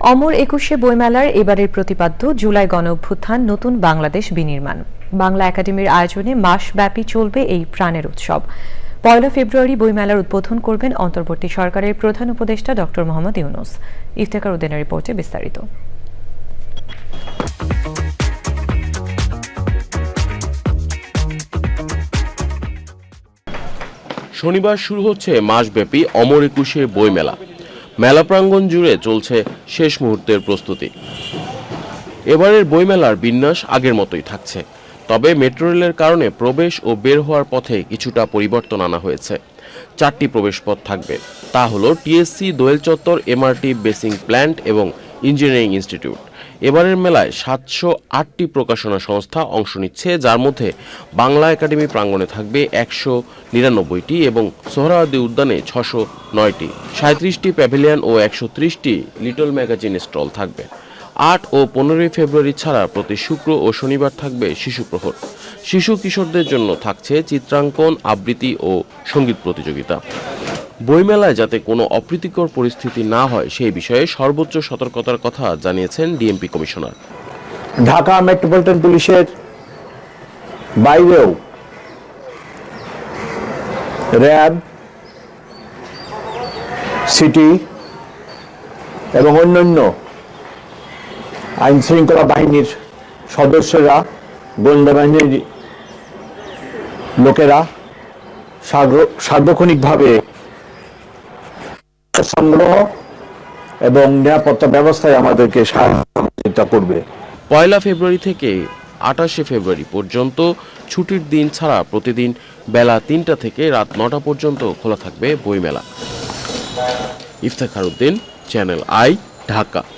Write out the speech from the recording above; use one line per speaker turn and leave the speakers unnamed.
অমর একুশে বইমেলার এবারের প্রতিপাদ্য, জুলাই গণ অভ্যুত্থান নতুন বাংলাদেশ বিনির্মাণ। বাংলা একাডেমির আয়োজনে মাসব্যাপী চলবে এই প্রাণের উৎসব। পয়লা ফেব্রুয়ারি বইমেলার উদ্বোধন করবেন অন্তর্বর্তী সরকারের প্রধান উপদেষ্টা ডক্টর মোহাম্মদ ইউনুস। ইফতেখার উদ্দিনের রিপোর্টে বিস্তারিত।
শনিবার শুরু হচ্ছে মাসব্যাপী অমর একুশে বইমেলা। মেলা প্রাঙ্গণ জুড়ে চলছে শেষ মুহূর্তের প্রস্তুতি। এবারের বইমেলার বিন্যাস আগের মতোই থাকছে। তবে মেট্রো রেলের কারণে প্রবেশ ও বের হওয়ার পথে কিছুটা পরিবর্তন আনা হয়েছে। চারটি প্রবেশপথ থাকবে। তা hall TSC, Doel Chattar, MRT, basing plant এবং ইঞ্জিনিয়ারিং ইনস্টিটিউট। এবারের মেলায় সাতশো আটটি প্রকাশনা সংস্থা অংশ নিচ্ছে, যার মধ্যে বাংলা একাডেমি প্রাঙ্গণে থাকবে একশো নিরানব্বইটি এবং সোহরাওয়ার্দী উদ্যানে ছশো নয়টি। সাঁত্রিশটি প্যাভিলিয়ন ও একশো ত্রিশটি লিটল ম্যাগাজিন স্টল থাকবে। আট ও পনেরোই ফেব্রুয়ারি ছাড়া প্রতি শুক্র ও শনিবার থাকবে শিশু প্রহর। শিশু কিশোরদের জন্য থাকছে চিত্রাঙ্কন, আবৃত্তি ও সংগীত প্রতিযোগিতা। বইমেলায় যাতে কোনো অপ্রীতিকর পরিস্থিতি না হয়, সেই বিষয়ে সর্বোচ্চ সতর্কতার কথা জানিয়েছেন ডিএমপি কমিশনার।
ঢাকা মেট্রোপলিটন পুলিশের বাইরেও র্যাব, সিটি এবং অন্যান্য আইন শৃঙ্খলা বাহিনীর সদস্যরা, গোয়েন্দা বাহিনীর লোকেরা সার্বক্ষণিকভাবে সংগ্রহ এবং নিরাপত্তা ব্যবস্থায় আমাদেরকে সহায়তা করবে
পয়লা ফেব্রুয়ারি থেকে আটাশে ফেব্রুয়ারি পর্যন্ত ছুটির দিন ছাড়া প্রতিদিন বেলা তিনটা থেকে রাত নটা পর্যন্ত খোলা থাকবে বইমেলা। Iftekhar Uddin, channel I, Dhaka.